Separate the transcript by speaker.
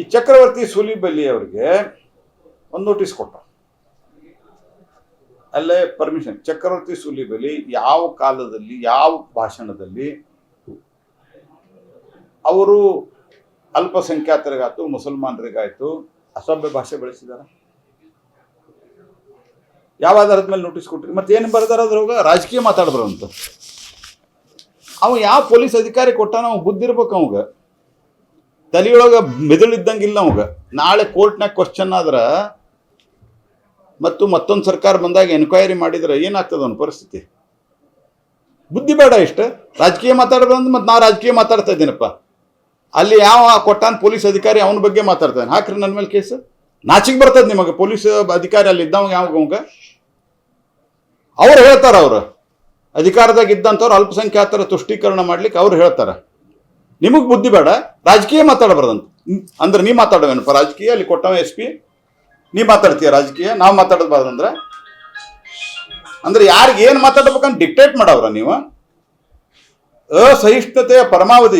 Speaker 1: ಈ ಚಕ್ರವರ್ತಿ ಸೂಲಿಬೆಲ್ಲಿ ಅವರಿಗೆ ಒಂದು ನೋಟಿಸ್ ಕೊಟ್ಟ ಅಲ್ಲೇ ಪರ್ಮಿಷನ್ ಚಕ್ರವರ್ತಿ ಸೂಲಿಬೆಲಿ ಯಾವ ಕಾಲದಲ್ಲಿ, ಯಾವ ಭಾಷಣದಲ್ಲಿ ಅವರು ಅಲ್ಪಸಂಖ್ಯಾತರಿಗಾಯ್ತು, ಮುಸಲ್ಮಾನರಿಗಾಯ್ತು, ಅಸಭ್ಯ ಭಾಷೆ ಬೆಳೆಸಿದಾರ? ಯಾವ ಆಧಾರದ ಮೇಲೆ ನೋಟಿಸ್ ಕೊಟ್ರಿ? ಮತ್ತೆ ಏನು ಬರ್ದಾರ ಅದ್ರಾಗ ರಾಜಕೀಯ ಮಾತಾಡಿದ್ರು ಅಂತ. ಅವ ಯಾವ ಪೊಲೀಸ್ ಅಧಿಕಾರಿ ಕೊಟ್ಟಾನ? ಅವ ಬುದ್ಧಿರ್ಬೇಕು ಅವಾಗ. ತಲೆಯೊಳಗ ಮೆದುಳಿದ್ದಂಗಿಲ್ಲ ಅವಾಗ. ನಾಳೆ ಕೋರ್ಟ್ನಾಗ ಕ್ವಶನ್ ಆದ್ರೆ ಮತ್ತು ಮತ್ತೊಂದು ಸರ್ಕಾರ ಬಂದಾಗ ಎನ್ಕ್ವೈರಿ ಮಾಡಿದ್ರೆ ಏನಾಗ್ತದೆ ಅವನ ಪರಿಸ್ಥಿತಿ. ಬುದ್ಧಿ ಬೇಡ ಇಷ್ಟ. ರಾಜಕೀಯ ಮಾತಾಡೋದಂದ್ರೆ ಮತ್ತೆ ನಾ ರಾಜಕೀಯ ಮಾತಾಡ್ತಾ ಇದ್ದೀನಪ್ಪ. ಅಲ್ಲಿ ಯಾವ ಕೊಟ್ಟಾನ ಪೊಲೀಸ್ ಅಧಿಕಾರಿ ಅವನ ಬಗ್ಗೆ ಮಾತಾಡ್ತಾನೆ ಹಾಕ್ರಿ ನನ್ನ ಮೇಲೆ ಕೇಸ್. ನಾಚಿಗೆ ಬರ್ತದ ನಿಮಗೆ. ಪೊಲೀಸ್ ಅಧಿಕಾರಿ ಅಲ್ಲಿ ಇದ್ದವಾಗ ಯಾವಾಗ ಅವಂಗ? ಅವ್ರು ಹೇಳ್ತಾರ ಅವರು. ಅಧಿಕಾರದಾಗ ಇದ್ದಂಥವ್ರು ಅಲ್ಪಸಂಖ್ಯಾತರ ತುಷ್ಟೀಕರಣ ಮಾಡ್ಲಿಕ್ಕೆ ಅವ್ರು ಹೇಳ್ತಾರ. ನಿಮಗೆ ಬುದ್ಧಿ ಬೇಡ, ರಾಜಕೀಯ ಮಾತಾಡಬಾರ್ದಂತ. ಅಂದ್ರೆ ನೀ ಮಾತಾಡೋವೇನಪ್ಪ ರಾಜಕೀಯ, ಅಲ್ಲಿ ಕೊಟ್ಟವ ಎಸ್ ಪಿ, ನೀ ಮಾತಾಡ್ತೀಯ ರಾಜಕೀಯ, ನಾವು ಮಾತಾಡಬಾರ್ದಂದ್ರೆ ಅಂದ್ರೆ ಯಾರಿಗೆ ಏನು ಮಾತಾಡ್ಬೇಕಂತ ಡಿಕ್ಟೇಟ್ ಮಾಡವ್ರ ನೀವು ಅಸಹಿಷ್ಣುತೆಯ ಪರಮಾವಧಿ